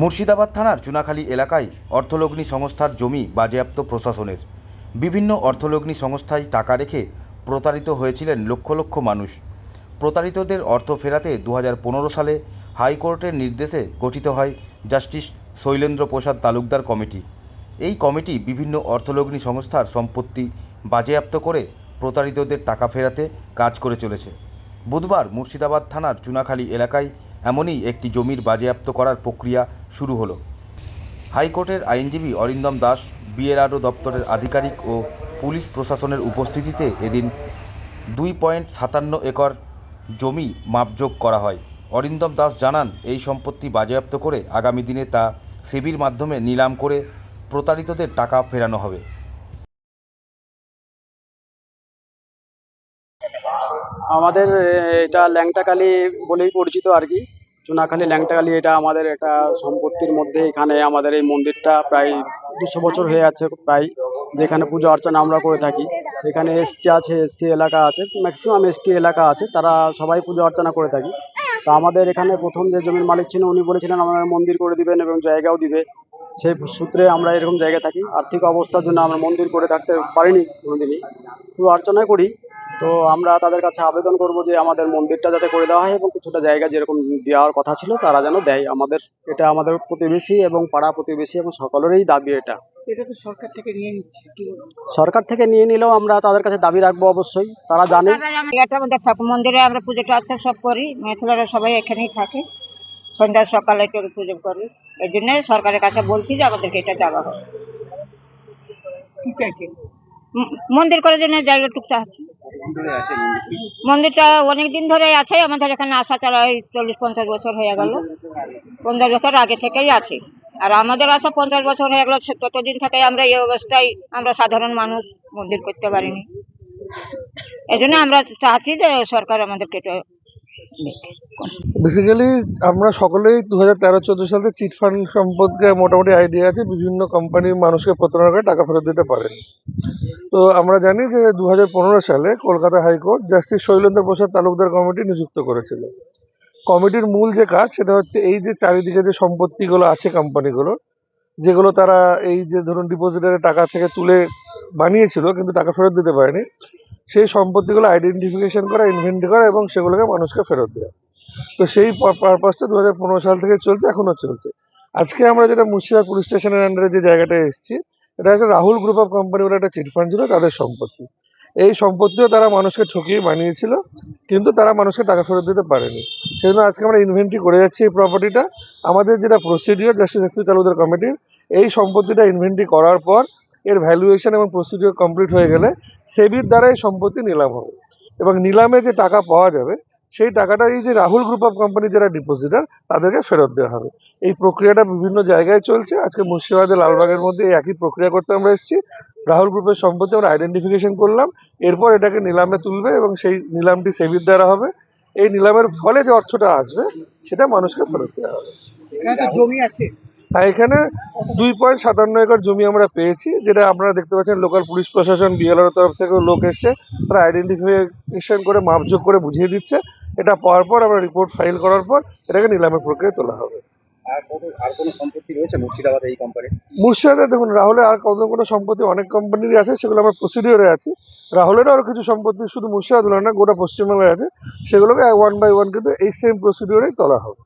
মুর্শিদাবাদ থানার চুনাখালী এলাকায় অর্থলগ্নি সংস্থার জমি বাজেয়াপ্ত প্রশাসনের। বিভিন্ন অর্থলগ্নি সংস্থায় টাকা রেখে প্রতারিত হয়েছিলেন লক্ষ লক্ষ মানুষ। প্রতারিতদের অর্থ ফেরাতে দু হাজার পনেরো সালে হাইকোর্টের নির্দেশে গঠিত হয় জাস্টিস শৈলেন্দ্র প্রসাদ তালুকদার কমিটি। এই কমিটি বিভিন্ন অর্থলগ্নি সংস্থার সম্পত্তি বাজেয়াপ্ত করে প্রতারিতদের টাকা ফেরাতে কাজ করে চলেছে। বুধবার মুর্শিদাবাদ থানার চুনাখালী এলাকায় এমনই একটি জমির বাজেয়াপ্ত করার প্রক্রিয়া শুরু হলো। হাইকোর্টের আইনজীবী অরিন্দম দাস, বিএলআরও দপ্তরের আধিকারিক ও পুলিশ প্রশাসনের উপস্থিতিতে এদিন দুই পয়েন্ট সাতান্ন একর জমি মাপযোগ করা হয়। অরিন্দম দাস জানান, এই সম্পত্তি বাজেয়াপ্ত করে আগামী দিনে তা সেবির মাধ্যমে নিলাম করে প্রতারিতদের টাকা ফেরানো হবে। আমাদের এটা ল্যাংটাকালি বলেই পরিচিত আর কি। চুনাখালী ল্যাংটাকালি এটা আমাদের একটা সম্পত্তির মধ্যে। এখানে আমাদের এই মন্দিরটা প্রায় দুশো বছর হয়ে আছে প্রায়, যেখানে পুজো অর্চনা আমরা করে থাকি। এখানে এসটি আছে, এসসি এলাকা আছে, ম্যাক্সিমাম এসটি এলাকা আছে, তারা সবাই পুজো অর্চনা করে থাকি। তা আমাদের এখানে প্রথম যে জমির মালিক ছিলেন, উনি বলেছিলেন আমাদের মন্দির করে দিবেন এবং জায়গাও দিবে। সেই সূত্রে আমরা এরকম জায়গায় থাকি। আর্থিক অবস্থার জন্য আমরা মন্দির করে থাকতে পারিনি কোনোদিনই। পুজো অর্চনা করি। তো আমরা তাদের কাছে আবেদন করব যে আমাদের মন্দিরটা যাতে করে দেওয়া হয় এবং কিছুটা জায়গা যেরকম দেওয়ার কথা ছিল তারা যেন দেয়। আমাদের এটা আমাদের প্রতিবেশী এবং পাড়া প্রতিবেশী এবং সকলেরই দাবি এটা। এটা তো সরকার থেকে নিয়ে নিচ্ছে সরকার থেকে নিয়ে নিলেও আমরা তাদের কাছে দাবি রাখব অবশ্যই তারা জানে। থাকো মন্দিরে আমরা পুজোটা আচ্ছা সব করি মেয়েছেলেরা সবাই এখানেই থাকে। সন্ধ্যা সকালে একটু পুজো করি। এই জন্য সরকারের কাছে বলছি যে আমাদেরকে এটা দেওয়া হয় কি মন্দির করার জন্য জায়গা টুকটা আছে মন্দিরটা? অনেক দিন ধরে আছে, আমাদের এখানে আসা তারা এই চল্লিশ পঞ্চাশ বছর হয়ে গেল। পঞ্চাশ বছর আগে থেকেই আছে। আর আমাদের আসা পঞ্চাশ বছর হয়ে গেল ততদিন থেকে আমরা এই অবস্থায় আমরা সাধারণ মানুষ মন্দির করতে পারিনি। এই জন্য আমরা চাচ্ছি যে সরকার আমাদেরকে। বেসিক্যালি আমরা সকলেই দু হাজার তেরো চোদ্দ সাল থেকে চিট ফান্ড সম্পর্কে মোটামুটি আইডিয়া আছে, বিভিন্ন কোম্পানির মানুষকে প্রতারণা করে টাকা ফেরত দিতে পারেন। তো আমরা জানি যে দু হাজার পনেরো সালে Kolkata high court justice Shailendra Prasad Talukdar committee নিযুক্ত করেছিল। কমিটির মূল যে কাজ, সেটা হচ্ছে এই যে চারিদিকে যে সম্পত্তিগুলো আছে কোম্পানিগুলো যেগুলো তারা এই যে ধরুন ডিপোজিটারের টাকা থেকে তুলে বানিয়েছিল, কিন্তু টাকা ফেরত দিতে পারেনি। সেই সম্পত্তিগুলো আইডেন্টিফিকেশন করা ইনভেন্টরি করা এবং সেগুলোকে মানুষকে ফেরত দেওয়া তো সেই পারপাসটা দু হাজার পনেরো সাল থেকে চলছে, এখনও চলছে। আজকে আমরা যেটা মুর্শিদাবাদ পুলিশ স্টেশনের আন্ডারে যে জায়গাটায় এসেছি, এটা হচ্ছে রাহুল গ্রুপ অফ কোম্পানি বলে একটা চিটফান্ড ছিল, তাদের সম্পত্তি। এই সম্পত্তিও তারা মানুষকে ঠকিয়ে বানিয়েছিল, কিন্তু তারা মানুষকে টাকা ফেরত দিতে পারেনি। সেই জন্য আজকে আমরা ইনভেন্টরি করে যাচ্ছি এই প্রপার্টিটা আমাদের যেটা প্রসিডিওর জাস্টিস এসপি তালুকদার কমিটির এই সম্পত্তিটা ইনভেন্টরি করার পর এর ভ্যালুয়েশন এবং প্রসিডিওর কমপ্লিট হয়ে গেলে সেবির দ্বারা এই সম্পত্তি নিলাম হবে। এবং নিলামে যে টাকা পাওয়া যাবে, সেই টাকাটা এই যে রাহুল গ্রুপ অফ কোম্পানি যারা ডিপোজিটার তাদেরকে ফেরত দেওয়া হবে। এই প্রক্রিয়াটা বিভিন্ন জায়গায় চলছে। আজকে মুর্শিদাবাদের লালবাগের মধ্যে এই একই প্রক্রিয়া করতে আমরা এসেছি। রাহুল গ্রুপের সম্পত্তি আমরা আইডেন্টিফিকেশন করলাম। এরপর এটাকে নিলামে তুলবে এবং সেই নিলামটি সেবির দ্বারা হবে। এই নিলামের ফলে যে অর্থটা আসবে, সেটা মানুষকে ফেরত দেওয়া হবে। জমি আছে। আর এখানে দুই পয়েন্ট সাতান্ন একর জমি আমরা পেয়েছি যেটা আপনারা দেখতে পাচ্ছেন লোকাল পুলিশ প্রশাসন বিএলআর তরফ থেকেও লোক এসছে। তারা আইডেন্টিফিকেশন করে মাপযোগ করে বুঝিয়ে দিচ্ছে। এটা পাওয়ার পর আমরা রিপোর্ট ফাইল করার পর এটাকে নিলামের প্রক্রিয়ায় তোলা হবে। আর আর কোনো সম্পত্তি রয়েছে মুর্শিদাবাদে এই কোম্পানির মুর্শিদাবাদে দেখুন রাহুলের আর কোনো কোনো সম্পত্তি অনেক কোম্পানিরই আছে সেগুলো আমরা প্রসিডিওরে আছে। রাহুলেরও আরও কিছু সম্পত্তি শুধু মুর্শিদাবাদ না গোটা পশ্চিমবাংলায় আছে। সেগুলোকে ওয়ান বাই ওয়ান কিন্তু এই সেম প্রসিডিওরেই তোলা হবে।